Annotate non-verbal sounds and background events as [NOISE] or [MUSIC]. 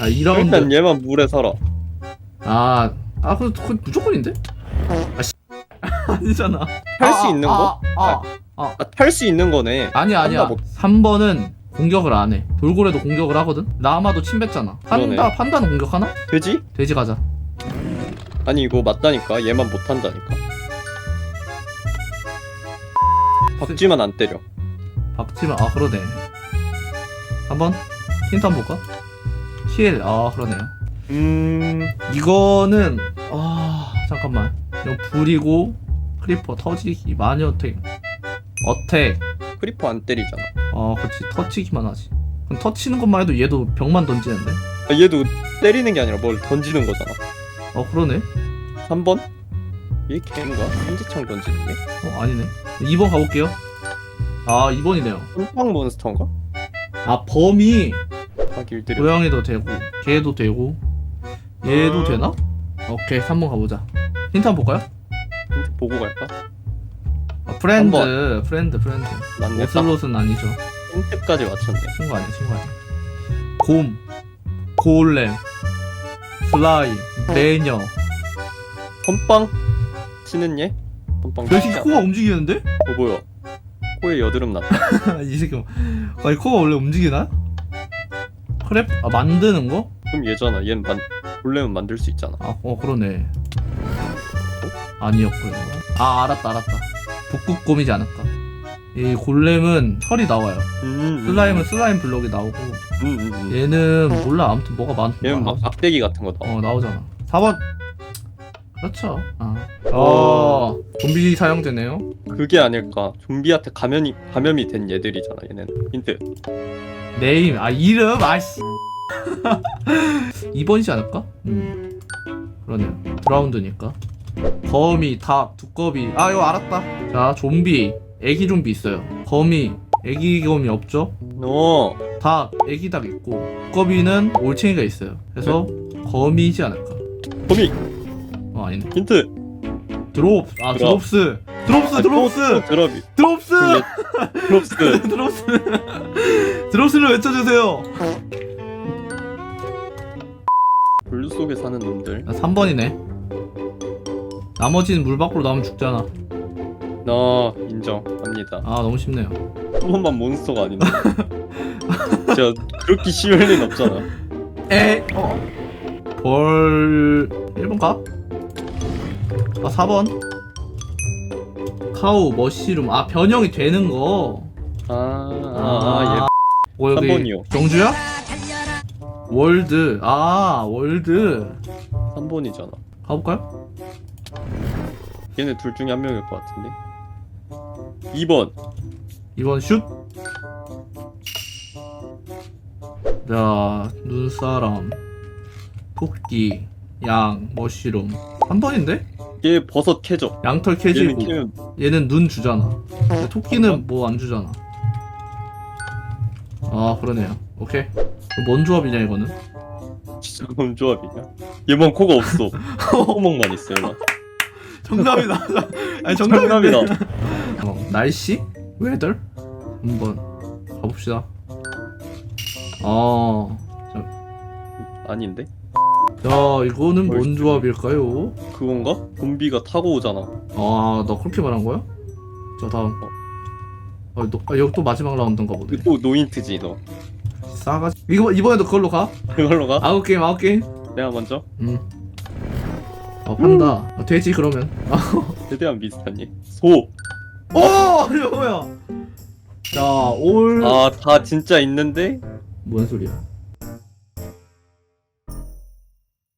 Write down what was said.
자 2라운드 일단 얘만 물에 살아. 아, 아, 그, 그 무조건인데? 아, 씨. [LAUGHS] 아니잖아. 탈수 아, 있는 아, 거? 아, 아, 아, 탈 수 있는 거네. 아니야, 아니야. 판다 3번은 공격을 안 해. 돌고래도 공격을 하거든? 라마도 침 뱉잖아. 판다, 그러네. 판다는 공격하나? 되지? 돼지 가자. 아니 이거 맞다니까. 얘만 못 한다니까. 박쥐만 안 때려. 박지만, 아, 그러네. 한번 힌트 한번 볼까? 힐, 아, 그러네요. 음. 이거는, 아, 잠깐만. 이거 불이고, 크리퍼, 터지기, 마녀 어택. 어택. 크리퍼 안 때리잖아. 아, 그렇지. 터치기만 하지. 그럼 터치는 것만 해도 얘도 벽만 던지는데? 아, 얘도 때리는 게 아니라 뭘 던지는 거잖아. 어, 그러네. 3번? 얘 개인가? 삼지창 던지는 게? 어, 아니네. 2번 가볼게요. 아, 2번이네요. 홈팡 몬스터인가? 아, 범이 아 길들여. 고양이도 되고, 개도 되고, 얘도 음. 되나? 오케이, 3번 가보자. 힌트 한번 볼까요? 힌트 보고 갈까? 아, 프렌드, 한 프렌드, 프렌드. 맞네. 딱 오슬롯은 아니죠. 힌트까지 맞췄네. 친구 아니야, 친구 아니야. 곰, 골렘, 슬라임, 매녀. 홈빵? 치는 얘? 홈빵 야, 이 치지 않아? 코가 움직이는데? 어 뭐야? 코에 여드름 났다. [LAUGHS] 이 새끼. 뭐- 아니, 코가 원래 움직이나? 크랩? 아, 만드는 거? 그럼 얘잖아. 얘는 만 원래는 만들 수 있잖아. 아, 어, 그러네. 아니었고요. 아, 알았다, 알았다. 북극곰이지 않을까. 이 골렘은 털이 나와요. 음, 슬라임은 슬라임 블록이 나오고, 음, 음, 음. 얘는 몰라. 아무튼 뭐가 많, 얘는 막. 막대기 같은 거 나와. 어, 나오잖아. 4번. 그렇죠. 아. 어, 좀비 사용되네요. 그게 아닐까. 좀비한테 감염이 감염이 된 얘들이잖아. 얘는 힌트. 네임, 아, 이름, 아씨. 2번이지 [LAUGHS] 않을까? 음. 그러네요. 드라운드니까. 거미, 닭, 두꺼비. 아, 이거 알았다. 자, 좀비. 애기 좀비 있어요. 거미, 애기 거미 없죠? 어. 닭, 애기 닭 있고. 두꺼비는 올챙이가 있어요. 그래서 거미이지 않을까? 거미 어, 아니네. 힌트. 드롭, 아, 드롭. 드롭스. 드롭스, 드롭스! 드럽이. 드롭스! 드롭스. [LAUGHS] 드롭스! 드롭스를 외쳐주세요! 블루 속에 사는 놈들. 아, 3번이네. 나머지는 물 밖으로 나오면 죽잖아. 나 인정합니다. 아, 너무 쉽네요. 한 번만 몬스터가 아닌데. 진짜 그렇게 쉬울 리는 없잖아. 에, 어. 벌 1번 가? 아 4번 카우 머시룸 아 변형이 되는 거. 아, 아, 뭐 여기 3번이요. 경주야? 월드 아 월드 얘 3번이잖아. 가볼까요? 얘네 둘 중에 한 명일 것 같은데. 2번. 2번 슛. 자 눈사람 토끼 양 머시룸 3번인데? 얘 버섯 캐죠. 양털 얘는 캐지고 캐면 얘는 눈 주잖아. 근데 토끼는 뭐 안 주잖아. 아 그러네요. 오케이. 그럼 뭔 조합이냐 이거는? 진짜 뭔 조합이냐? 얘만 코가 없어. 코구멍만 있어 얘만. 정답이다. [LAUGHS] 아니 정답이다. [LAUGHS] 어, 날씨? 웨더? 한번 가봅시다. 아, 아닌데? 자 이거는 뭔. 조합일까요? 그건가? 좀비가 타고 오잖아. 아, 나 그렇게 말한 거야? 자 다음. 아, 너, 아 여기 또 마지막 라운드인가 보네. 또 노인트지 너. 싸가지. 이거 이번에도 그걸로 가? 그걸로 가? 아홉 게임 아홉 게임. 내가 먼저. 음. 어 판다. 어, 돼지 그러면. 아, [LAUGHS] 최대한 비슷하니. 소. 오 이거 뭐야? 자 올. 아다 진짜 있는데 뭔 소리야?